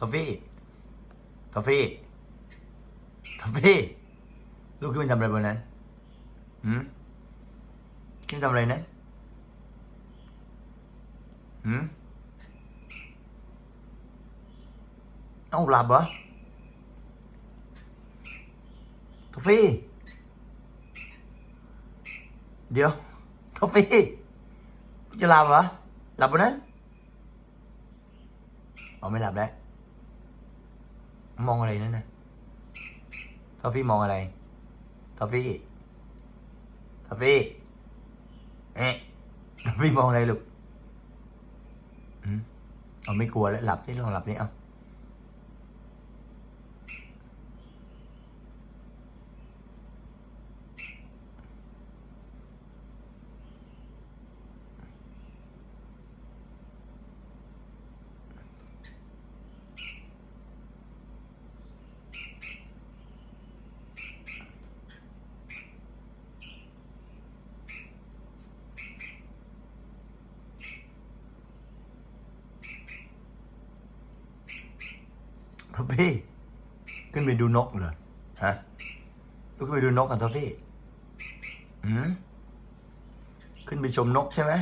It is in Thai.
ทอฟฟี่ทอฟฟี่ทอฟฟี่ลูกขึ้นมาทำอะไรบนนั้นหืมขึ้นมาทำอะไรนั้นหืมเอ้าหลับเหรอทอฟฟี่เดี๋ยวทอฟฟี่จะหลับเหรอหลับบนนั้นเอาไม่หลับแล้ว มองอะไรนั่นนะทอฟฟี่มองอะไรทอฟฟี่ทอฟฟี่เอ๊ะทอฟฟี่มองอะไรลูกอืมเอาไม่กลัวแล้วหลับนี่ลองหลับนี่เอา ทอฟฟี่ขึ้นไปดูนกเหรอฮะลูกขึ้นไปดูนกกันทอฟฟี่อืมขึ้นไปชมนกใช่ไหม